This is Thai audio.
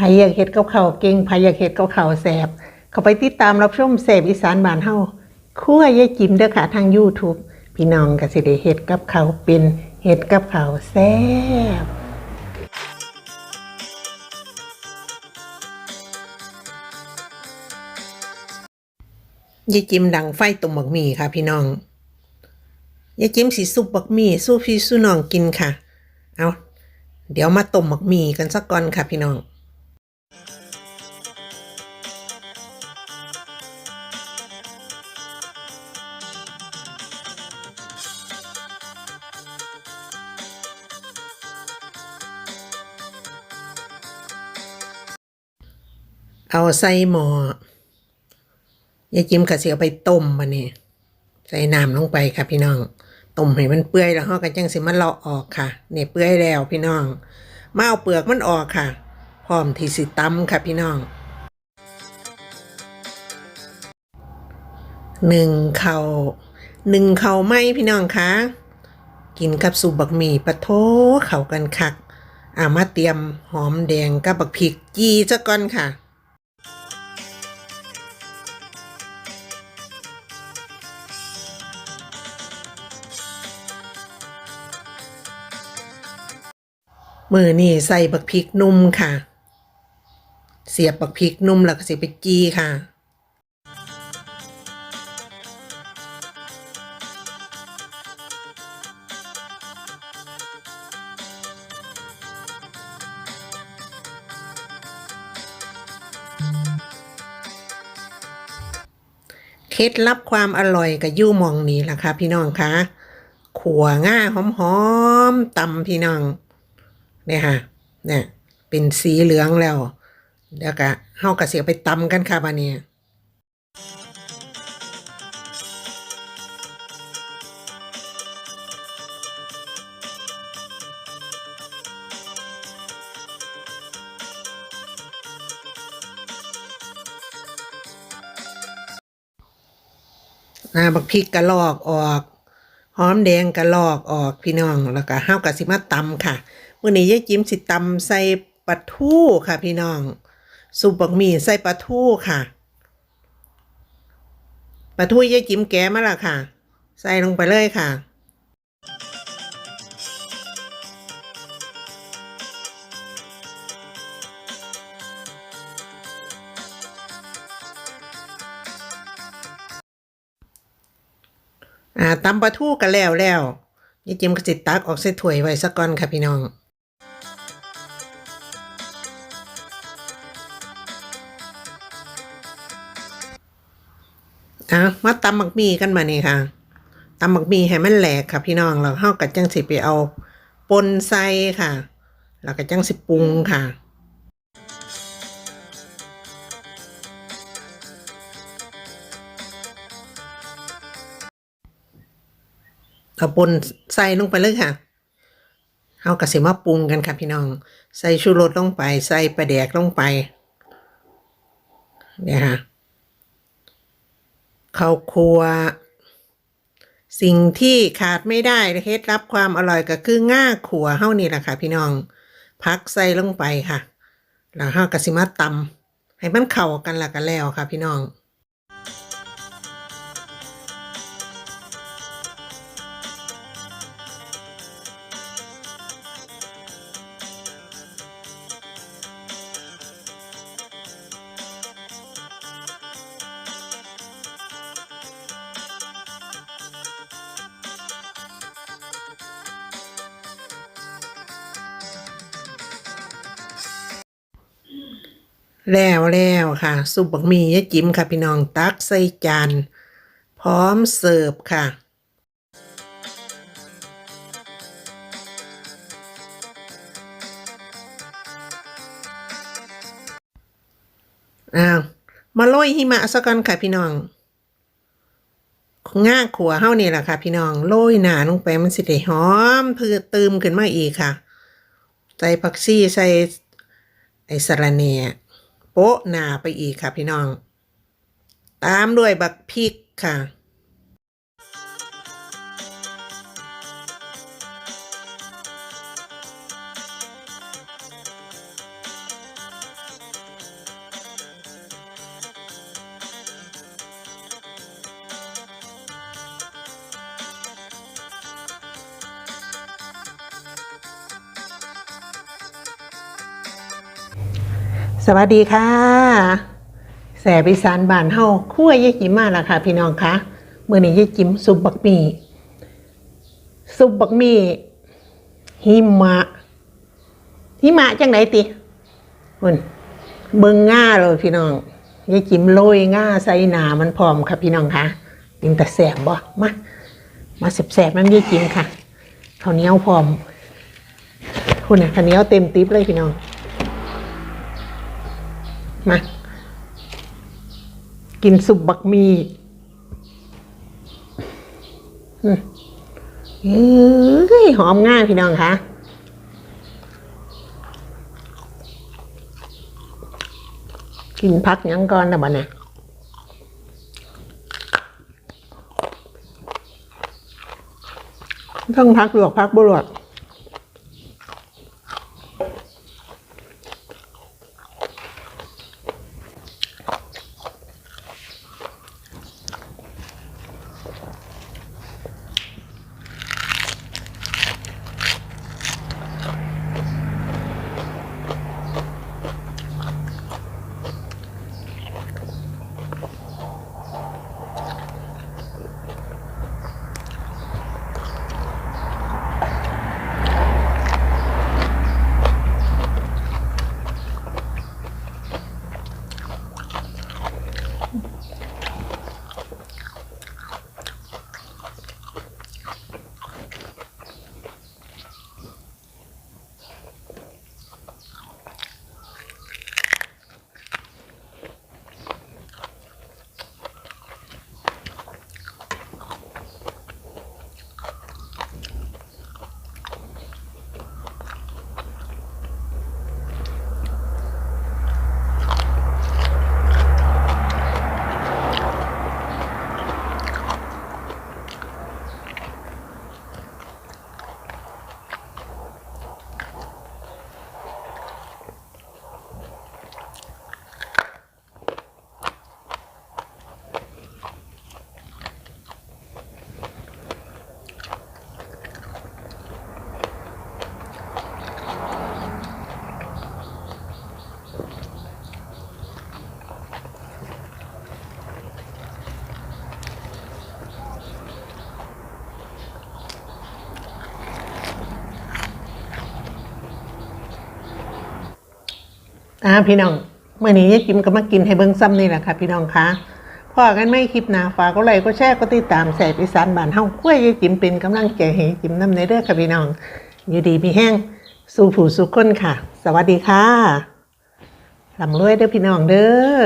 ไผอยากเฮ็ดกับข้าเก่งไผอยากเฮ็ดกับข้าแซ่บเข้าไปติดตามรับชมแซ่บอีสานบ้านเฮาครัวยายจิมเด้อค่ะทาง YouTube พี่น้องก็สิได้เฮ็ดกับเขาเป็นเฮ็ดกับเขาแซบยายจิมดังไฟตุ่มบักหมี่ค่ะ พี่น้องยายจิมสีซุปบักหมี่สู้พี่สู้น้องกินค่ะ เอาเดี๋ยวมาต้มบักหมี่กันสักก่อนค่ะพี่น้อง เอาใส่หม้อยายจิมก็สิเอาไปต้มมาเนี่ยใส่น้ำลงไปค่ะพี่น้องต้มให้มันเปื่อยแล้วเฮาก็จังสิมาเลาะออกค่ะเนี่ยเปื่อยแล้วพี่น้องมาเอาเปลือกมันออกค่ะ พร้อมที่สิตำค่ะพี่น้องหนึ่งเขาวหนึ่งเข่าไหมพี่น้องคะกินกับสุปบักหมี่ปะโถเข้ากันคักอ่ามาเตรียมหอมแดงกับบักพริกจีซะก่อนค่ะ มือนี่ใส่บักพริกนุ่มค่ะ เสียบบักพริกนุ่มแล้วก็สิไปจี้ค่ะเคล็ดลับความอร่อยกับยู่มองนี้ล่ะค่ะพี่น้องคะขัวง่าหอมๆตำพี่น้อง เนี่ยค่ะเนี่ยเป็นสีเหลืองแล้วเดี๋ยวก็เฮากระเสียไปตำกันค่ะบานี้อ่าบักพริกกระลอกออก หอมแดงกระลอกออกพี่น้อง แล้วก็ห้าวกะสิมาตำค่ะ มื้อนี้ยายจิ้มสิตำใส่ปลาทูค่ะ พี่น้องซุปบักหมี่ใส่ปลาทูค่ะปลาทูยายจิ้มแกะมาละค่ะ ใส่ลงไปเลยค่ะอ่าตำปลาทูกันแล้วแล้วยายจิมก็สิตักออกใส่ถ้วยไว้สักก่อนค่ะพี่น้อง อะมาตำหมักมีกันมานี่ค่ะตำหมักมีให้มันแหลกค่ะ พี่น้องแล้วเฮาก็จังสิไปเอาปนใส่ค่ะ แล้วก็จังสิปรุงค่ะเอาปนใส่ลงไปเลยค่ะเอากระสิมาปรุงกันค่ะพี่น้อง ใส่ชูรสลงไป ใส่ปลาแดกลงไป เนี่ยค่ะ ข้าวครัวสิ่งที่ขาดไม่ได้เคล็ดลับความอร่อยก็คือง่าขัวเฮานี่แหละค่ะ พี่น้องพักใส่ลงไปค่ะ แล้วเฮากระสิมาตำให้มันเข้ากันและกันแล้วค่ะ พี่น้อง แล้วแล้วค่ะ ซุปบักมียายจิ๋มค่ะพี่น้องตักใส่จานพร้อมเสิร์ฟค่ะอ้าวมาโรยหิมะซะก่อนค่ะพี่น้องง่าขัวเฮานี่แหละค่ะ พี่น้องโรยหนาลงไปมันสิได้หอมเพื่อเตืมขึ้นมาอีกค่ะ ใส่ผักชีใส่ไอ้สะระแหน่ โปะหนาไปอีกค่ะพี่น้อง ตามด้วยบักพริกค่ะ สวัสดีค่ะ แสบอีสานบ้านเฮาคั่วยายจิมมาแล้วค่ะ พี่น้องคะเมื่อนี้ยายจิมซุปบักหมี่ซุปบักหมี่หิมะหิมะจังไหนติคุณเบิ่งง่าเลยพี่น้องยายจิมโรยง่าใส่หนามันพร้อมค่ะพี่น้องคะกินแต่แสบบ่มามาแสบๆน้ำยายจิมค่ะข้าวเหนียวพร้อมคุณข้าวเหนียวเต็มติ๊บเลยพี่น้อง มากินสุปบักมีอืมเอ้ยหอมง่ายพี่น้องคะกินพักยังก่อนนะบ้านะต้องพักหลวกพักบุหลวก อ่าพี่น้องเมื่อนี้ยายจิมก็มากินให้เบิ้งซ้ำนี่แหละค่ะ พี่น้องคะพอกันไม่คลิปหนาฝากก็ไลค์ก็แชร์ก็ติดตามแสบอีสานบ้านเฮาคุ้วยยายจิมเป็นกำลังใจให้จิมน้ำในเด้อค่ะพี่น้อง อยู่ดีมีแห้งสู่ผู้สู่คนค่ะ สวัสดีค่ะลำรวยเด้อพี่น้องเด้อ